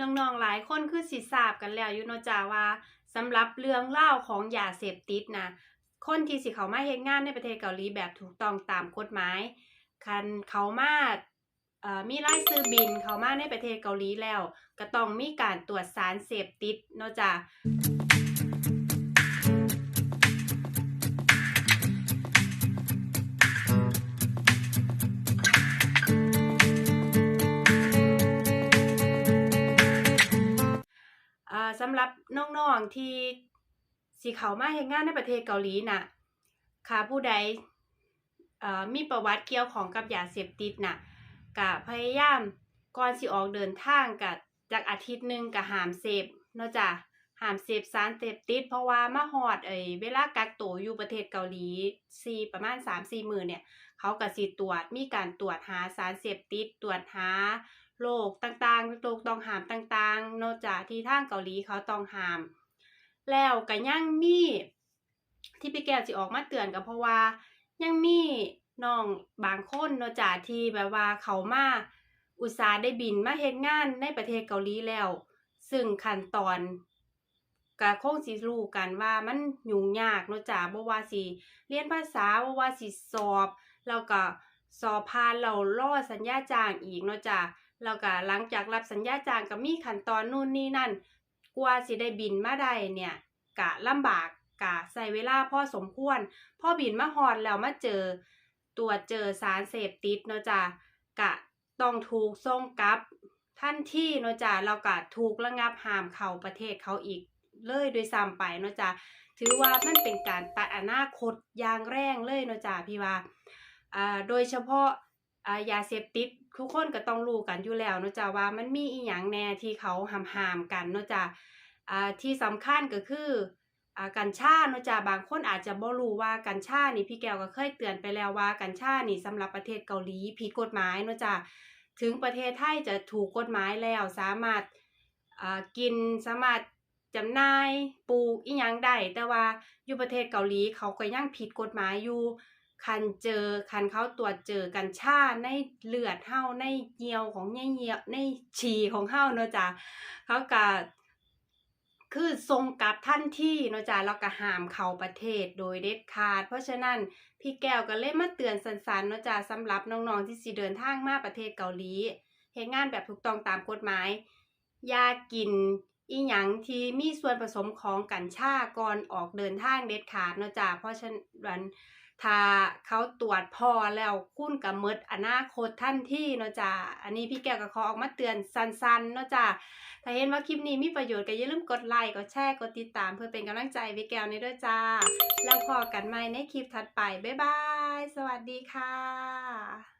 น้องๆหลายคนคือสิทราบกันแล้วอยู่เนาะจ้าว่าสำหรับเรื่องเล่าของยาเสพติดนะคนที่สิเขามาเฮ็ดงานในประเทศเกาหลีแบบถูกต้องตามกฎหมายคันเขามาเอ่อมีรายซื้อบินเขามาในประเทศเกาหลีแล้ว ก็ต้องมีการตรวจสารเสพติดเนาะจ้าำหรับน้องๆที่สิเขามาเฮ็ดงานในประเทศเกาหลีน่ะค่ะผู้ใดมีประวัติเกี่ยวของกับยาเสพติดน่ะก็พยายามก่อนสิออกเดินทางก็จากอาทิตย์หนึ่งก็ห้ามเสพเนาะจ้ะห้ามเสพสารเสพติด เพราะว่ามาฮอดไอ้เวลากักตัวอยู่ประเทศเกาหลีสีประมาณ3-4มื้อเนี่ย เขาก็สิตรวจมีการตรวจหาสารเสพติดตรวจหา โรคต่างๆโรคต้องห้ามต่างๆ นอกจากที่ทางเกาหลีเขาต้องห้าม แล้วก็ยังมีที่พี่แก้วสิออกมาเตือนก็เพราะว่ายังมีน้องบางคนนาะจ้ะที่แบบว่าเขามาอุตสาห์ได้บินมาเฮ็ดงานในประเทศเกาหลีแล้ว ซึ่งขั้นตอนก็คงสิรู้กันว่ามันยุ่งยากเนาะจ้ะบ่ว่าสิเรียนภาษาบ่ว่าสิสอบ แล้วก็ สอบผ่านแล้วรอสัญญาจ้างอีกเนาะจ้ะแล้วก็หลังจากรับสัญญาจ้างก็มีขั้นตอนนู่นนี่นั่น กว่าสิได้บินมาได้เนี่ยกะลำบากกะใส่เวลาพ่อสมควรพ่อบินมาฮอดแล้วมาเจอตรวจเจอสารเสพติดเนาะจ้ะกะต้องถูกส่งกลับทันที่เนาะจ้ะแล้วก็ถูกระงับห้ามเข้าประเทศเขาอีกเลยโดวยซ้ำไปเนาะจ้ะถือว่ามันเป็นการตัดอนาคตอย่างแรงเลยเนาะจ้ะพี่ว่า อ่าโดยเฉพาะอ่ายาเสพติดทุกคนก็ต้องรู้กันอยู่แล้วเนาะจ้ะว่ามันมีอีหยังแน่ที่เขาห้ามๆกันเนาะจ้ะอ่าที่สำคัญก็คืออ่ากัญชาเนาะจ้ะบางคนอาจจะบ่รู้ว่ากัญชานี่พี่แก้วก็เคยเตือนไปแล้วว่ากัญชานี่สำหรับประเทศเกาหลีผิดกฎหมายเนาะจ้ะถึงประเทศไทยจะถูกกฎหมายแล้วสามารถอ่ากินสามารถจำหน่ายปลูกอีหยังได้แต่ว่าอยู่ประเทศเกาหลีเขาก็ยังผิดกฎหมายอยู่ คันเจอคันเขาตรวจเจอกัญชาในเลือดเฮาในเหงียวของในเหงียวในฉี่ของเฮาเนาะจ้ะเขาก็คือส่งกลับทันที่เนาะจ้ะแล้วก็ห้ามเข้าประเทศโดยเด็ดขาด เพราะฉะนั้นพี่แก้วก็เลยมาเตือนสันๆเนาะจ้ะสำหรับน้องๆที่สิเดินทางมาประเทศเกาหลีเฮ็ดงานแบบถูกต้องตามกฎหมายยากิน อีหยังที่มีส่วนผสมของกัญชาก่อนออกเดินทางเด็ดขาดเนาะจ้ะเพราะฉะนั้นถ้าเขาตรวจพอแล้วคุณก็หมดอนาคตทันที่เนาะจ้ะอันนี้พี่แก้วก็ขอออกมาเตือนสั้นๆเนาะจ้ะถ้าเห็นว่าคลิปนี้มีประโยชน์ก็อย่าลืมกดไลค์กดแชร์กดติดตามเพื่อเป็นกำลังใจพี่แก้วในด้วยจ้าแล้วพอกันใหม่ในคลิปถัดไปบ๊ายบาย สวัสดีค่ะ